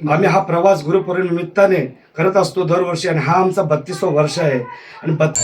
आम्ही हा प्रवास गुरुपौर्णिमेनिमित्ताने करत असतो दरवर्षी आणि हा आमचा बत्तीसवा वर्ष आहे. आणि बत्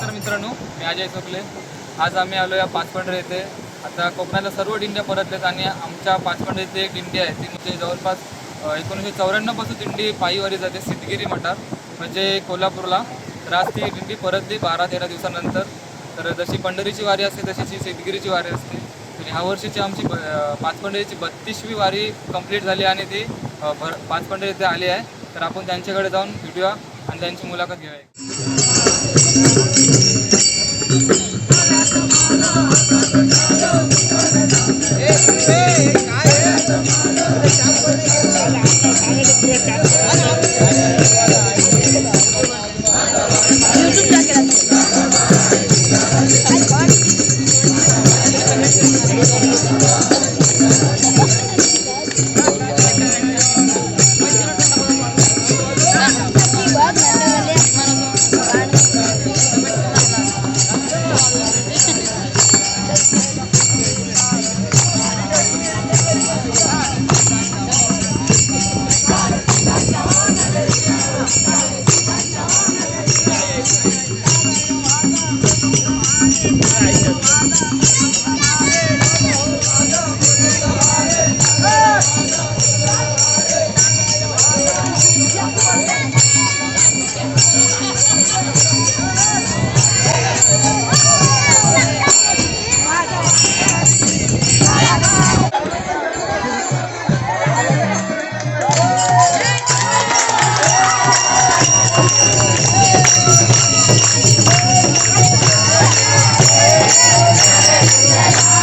तर मित्रांनो मी अजय चोकले आज आम्ही आलो या पाचपंढरे येथे. आता कोकणातल्या सर्व दिंड्या परतल्यात आणि आमच्या पाचपंढरे येथे एक दिंडी आहे. ती म्हणजे जवळपास एकोणीसशे चौऱ्याण्णवपासून दिंडी पायीवारी जाते सिद्धगिरी मठात म्हणजे कोल्हापूरला. रास ती दिंडी परतली बारा तेरा दिवसानंतर. तर जशी पंढरीची वारी असते तशीची सिद्धगिरीची वारी असते. तर ह्या वर्षीची आमची ब पाचपंढरीची बत्तीसवी वारी कंप्लीट झाली आणि ती भर पाचपंढरी इथे आली आहे. तर आपण त्यांच्याकडे जाऊन भेटूया आणि त्यांची मुलाखत घेऊया. Yeah.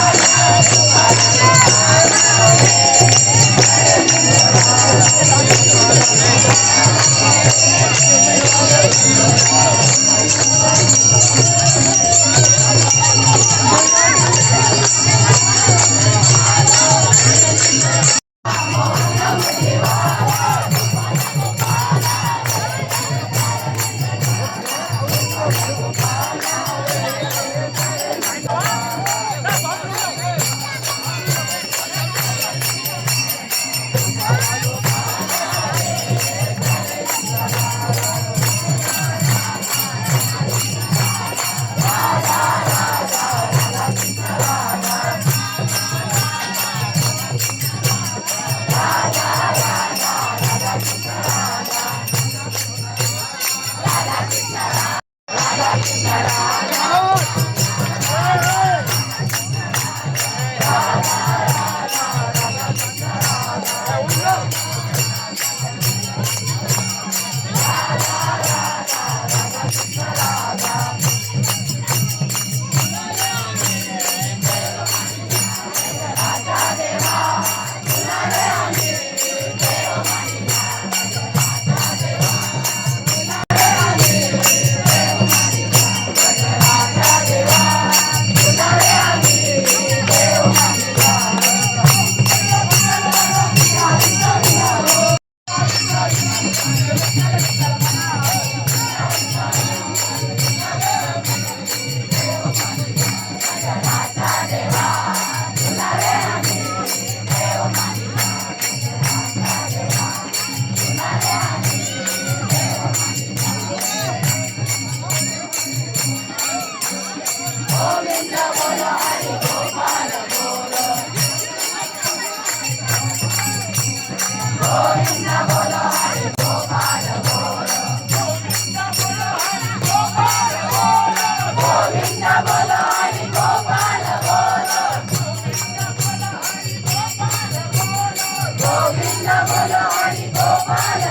Fire!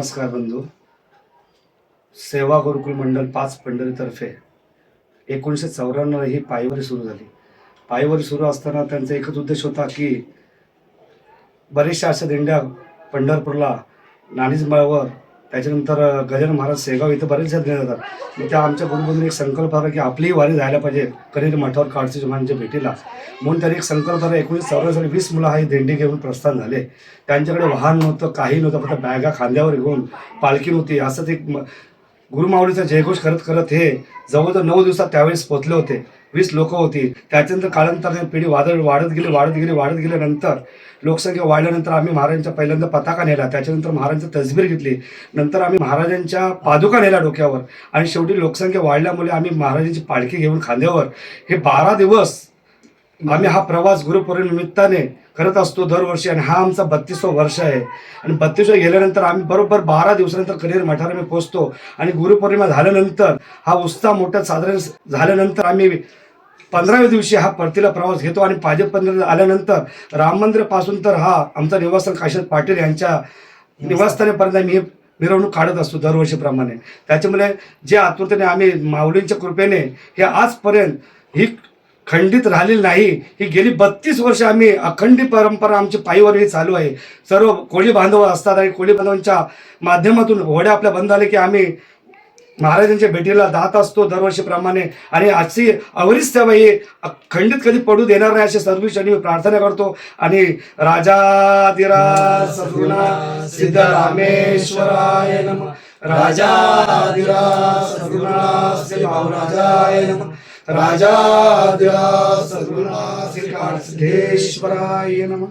नमस्कार बंधू. सेवा गुरुकुल मंडळ पाच पंढरीतर्फे एकोणीसशे चौऱ्याण्णव ही पायवारी सुरू झाली. पायवारी सुरू असताना त्यांचा एकच उद्देश होता की बरेचशा अशा दिंड्या पंढरपूरला नाणीजमाळावर त्याच्यानंतर गजानन महाराज सेगाव इथं बरेच दिंड्या जातात मग त्या आमच्या गुरुबंधून एक संकल्प आला की आपलीही वारी जायला पाहिजे. करीर मठावर काळची जुमानच्या भेटीला. म्हणून त्यांनी एक संकल्प आला. एकोणीस चौऱ्याण्णव साली वीस मुलं हा ही दिंडी घेऊन प्रस्थान झाले. त्यांच्याकडे वाहन नव्हतं काही नव्हतं. फक्त बॅगा खांद्यावर घेऊन पालखी नव्हती असंच एक गुरुमावळीचा जयघोष करत करत हे जवळजवळ नऊ दिवसात त्यावेळेस पोचले होते. वीस लोक होती. त्याच्यानंतर कालांतराने पिढी वादळ वाढत गेली वाढत गेली वाढत गेल्यानंतर लोकसंख्या वाढल्यानंतर आम्ही महाराजांच्या पहिल्यांदा पताका नेला. त्याच्यानंतर महाराजांची तसबीर घेतली. नंतर आम्ही महाराजांच्या पादुका नेल्या डोक्यावर. आणि शेवटी लोकसंख्या वाढल्यामुळे आम्ही महाराजांची पालखी घेऊन खांद्यावर हे बारा दिवस आम्ही हा प्रवास गुरुपौर्णिमित्ताने करत असतो दरवर्षी आणि हा आमचा बत्तीसवा वर्ष आहे. आणि बत्तीसवा गेल्यानंतर आम्ही बरोबर बारा दिवसानंतर करिअर मठाला आम्ही पोहोचतो आणि गुरुपौर्णिमा झाल्यानंतर हा उत्साह मोठा साधारण झाल्यानंतर आम्ही पंधराव्या दिवशी हा परतीला प्रवास घेतो आणि पाजप पंधरा आल्यानंतर राम मंदिरापासून तर हा आमचा निवासस्थान काशीनाथ पाटील यांच्या निवासस्थानापर्यंत आम्ही हे मिरवणूक काढत असतो दरवर्षीप्रमाणे. त्याच्यामुळे जे आतुरतेने आम्ही माऊलींच्या कृपेने हे आजपर्यंत ही खंडित राहिलेली नाही. ही गेली बत्तीस वर्ष आम्ही अखंडी परंपरा आमची पायीवर ही चालू आहे. सर्व कोळी बांधव असतात आणि कोळी बांधवांच्या माध्यमातून होड्या आपल्या बंद झाले की आम्ही महाराजांच्या भेटीला जात असतो दरवर्षीप्रमाणे. आणि आजची अवरीच सेवा ही खंडित कधी पडू देणार नाही अशी सर्वेक्षणी मी प्रार्थना करतो. आणि राजाधिराज सिद्ध रामेश्वराय नम. राजाधिराज सद्गुणा श्री भाऊराजाय नम. राजाद्या सद्गुणा श्री सिद्धेश्वराय नम।